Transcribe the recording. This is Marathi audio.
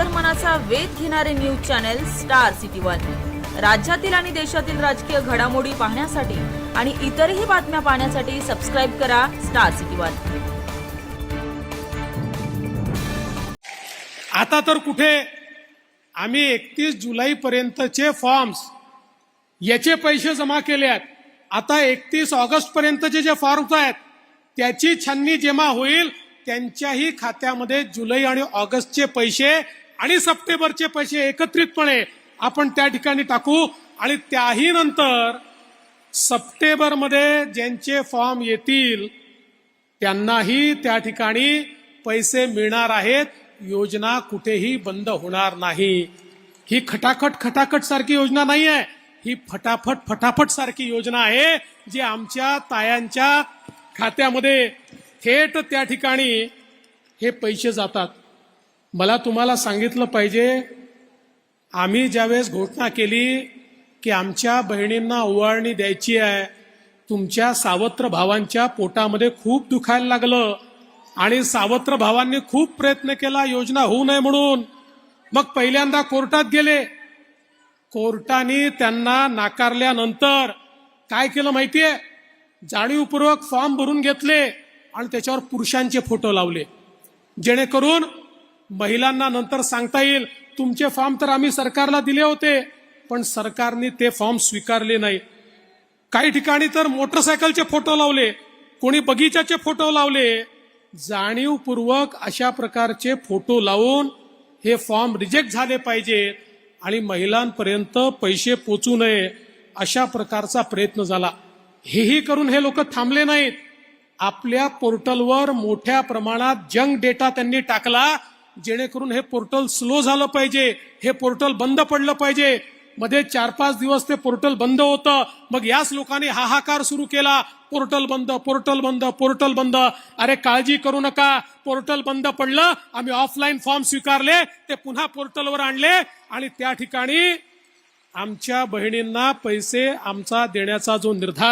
अंतर्मनाचा वेध घेणारे news channel Star City One. राज्यातील आणि देशातील राजकीय घडामोडी पाहण्यासाठी आणि इतरही बातम्या पाहण्यासाठी सबस्क्राईब करा स्टार सिटी वन. आता तर कुठे? आम्ही एकतीस जुलैपर्यंतचे फॉर्म्स याचे पैसे जमा केले आहेत आता एकतीस ऑगस्ट पर्यंतचे जे फॉर्म्स आहेत त्याची छाननी जेव्हा होईल त्यांच्याही खात्यामध्ये जुलै आणि ऑगस्टचे पैसे आणि सप्टेंबरचे पैसे एकत्रितपणे आपण त्या ठिकाणी टाकू. आणि त्याही नंतर सप्टेंबरमध्ये ज्यांचे फॉर्म येतील त्यांनाही त्या ठिकाणी पैसे मिळणार आहेत. योजना कुठेही बंद होणार नाही. ही खटाखट खटाखट सारखी योजना नाही आहे ही फटाफट फटाफट सारखी योजना आहे जी आमच्या तायांच्या खात्यामध्ये थेट त्या ठिकाणी हे पैसे जातात. मला तुम्हाला सांगितलं पाहिजे आम्ही ज्यावेळेस घोषणा केली की आमच्या बहिणींना ओवाळणी द्यायची आहे तुमच्या सावत्र भावांच्या पोटामध्ये खूप दुखायला लागलं आणि सावत्र भावांनी खूप प्रयत्न केला योजना होऊ नये म्हणून. मग पहिल्यांदा कोर्टात गेले. कोर्टाने त्यांना नाकारल्यानंतर काय केलं माहितीये? जाणीवपूर्वक फॉर्म भरून घेतले आणि त्याच्यावर पुरुषांचे फोटो लावले. जेणेकरून महिलांना नंतर सांगता येईल तुमचे फॉर्म तर आम्ही सरकारला दिले होते पण सरकारने ते फॉर्म स्वीकारले नाही. काही ठिकाणी तर मोटरसायकलचे फोटो लावले कोणी बगीचाचे फोटो लावले. जाणीवपूर्वक अशा प्रकारचे फोटो लावून हे फॉर्म रिजेक्ट झाले पाहिजेत आणि महिलांपर्यंत पैसे पोचू नये अशा प्रकारचा प्रयत्न झाला. हेही करून हे लोक थांबले नाहीत. आपल्या पोर्टलवर मोठ्या प्रमाणात जंक डेटा त्यांनी टाकला जेणेकरून हे पोर्टल स्लो झालं पाहिजे हे पोर्टल बंद पडलं पाहिजे. मध्ये चार पाच दिवस ते पोर्टल बंद होतं. मग याच लोकांनी हाहाकार सुरू केला पोर्टल बंद पोर्टल बंद पोर्टल बंद. अरे काळजी करू नका पोर्टल बंद पडलं आम्ही ऑफलाईन फॉर्म स्वीकारले ते पुन्हा पोर्टलवर आणले आणि त्या ठिकाणी आमच्या बहिणींना पैसे आमचा देण्याचा जो निर्धार